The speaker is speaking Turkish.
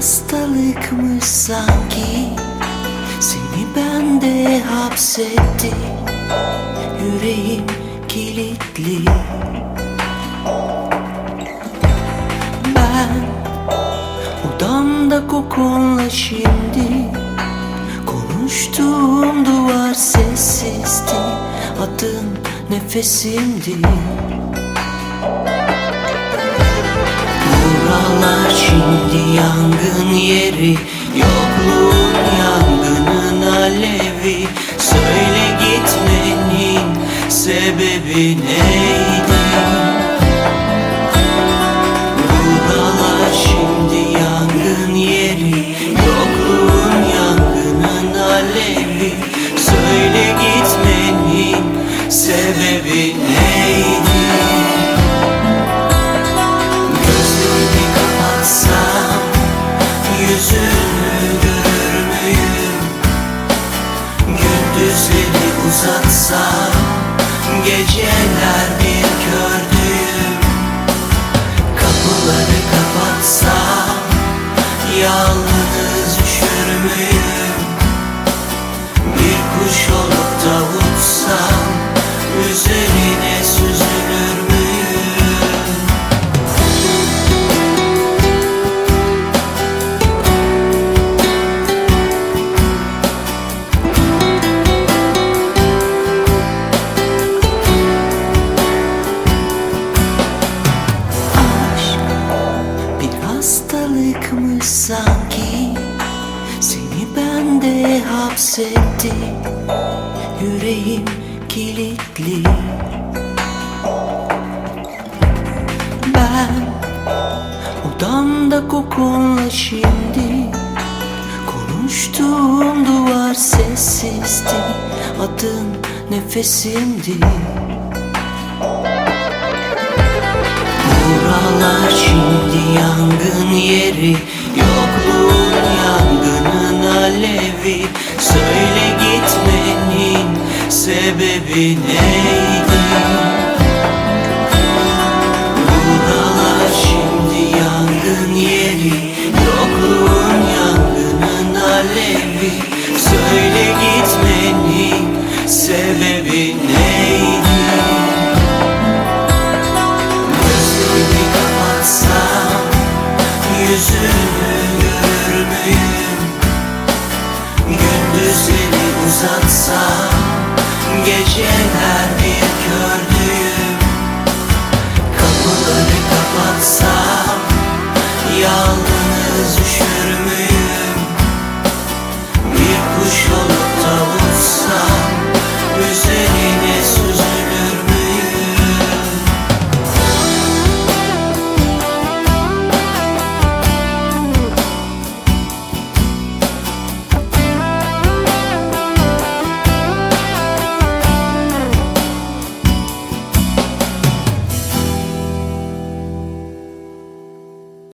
hastalıkmış sanki. Seni bende hapsetti Yüreğim kilitli. Ben odamda kokunla şimdi Konuştuğum duvar sessizdi. Adın nefesimdi Buralar şimdi yangın yeri Yokluğun yangının alevi Söyle gitmenin sebebi neydi? Buralar şimdi yangın yeri Yokluğun yangının alevi Söyle gitmenin sebebi neydi? Yalnız üşür müyüm? Bir kuş olup da uçsam Üzerine süzülür müyüm? Aşk bir hastalıkmış sanki Seni bende hapsetti Yüreğim kilitli. Ben odamda kokunla şimdi Konuştuğum duvar sessizdi. Adın nefesimdi Buralar şimdi yangın yeri Yokluğun yangının alevi Söyle gitmenin sebebi neydi? Buralar şimdi yangın yeri Yokluğun yangının alevi Uzatsam Geceler